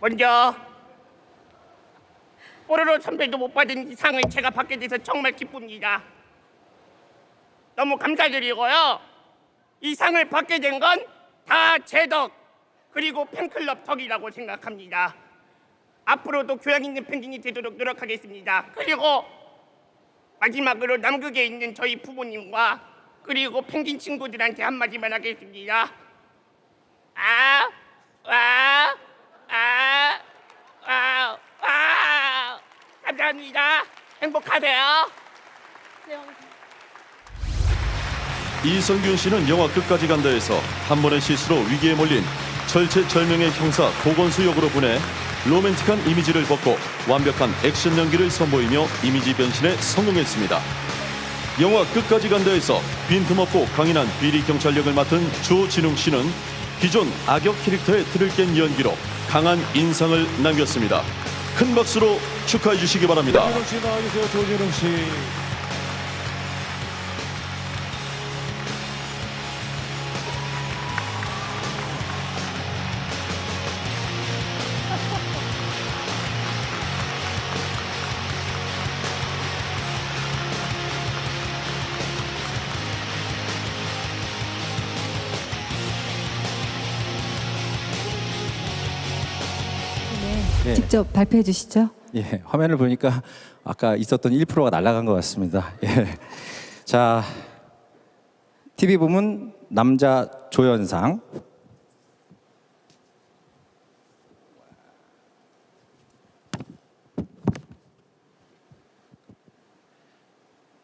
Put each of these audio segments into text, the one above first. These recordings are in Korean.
먼저 뽀로로 선배도 못 받은 이 상을 제가 받게 돼서 정말 기쁩니다. 너무 감사드리고요. 이 상을 받게 된 건 다 제 덕 그리고 팬클럽 덕이라고 생각합니다. 앞으로도 교양 있는 펭귄이 되도록 노력하겠습니다. 그리고 마지막으로 남극에 있는 저희 부모님과 그리고 펭귄 친구들한테 한마디만 하겠습니다. 아, 와, 아, 와, 와. 감사합니다. 행복하세요. 이성균 씨는 영화 끝까지 간다에서 한 번의 실수로 위기에 몰린 절체절명의 형사 고건수 역으로 보내 로맨틱한 이미지를 벗고 완벽한 액션 연기를 선보이며 이미지 변신에 성공했습니다. 영화 끝까지 간다에서 빈틈없고 강인한 비리 경찰력을 맡은 조진웅 씨는 기존 악역 캐릭터의 틀을 깬 연기로 강한 인상을 남겼습니다. 큰 박수로 축하해 주시기 바랍니다. 조진웅 씨 나와주세요. 조진웅 씨. 네. 직접 발표해 주시죠. 예, 화면을 보니까 아까 있었던 1%가 날아간 것 같습니다. 예. 자, TV 부문 남자 조연상.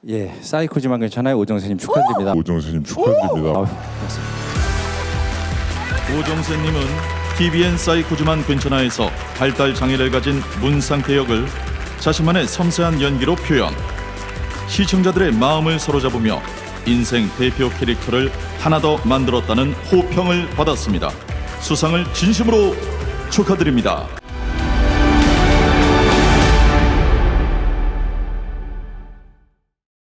예, 사이코지만 괜찮아요. 오정세님 축하드립니다. 오정수님 축하드립니다. 아우, 고맙습니다. 오정세님은 TVN 사이코즈만 괜찮아에서 발달 장애를 가진 문상태 역을 자신만의 섬세한 연기로 표현. 시청자들의 마음을 사로잡으며 인생 대표 캐릭터를 하나 더 만들었다는 호평을 받았습니다. 수상을 진심으로 축하드립니다.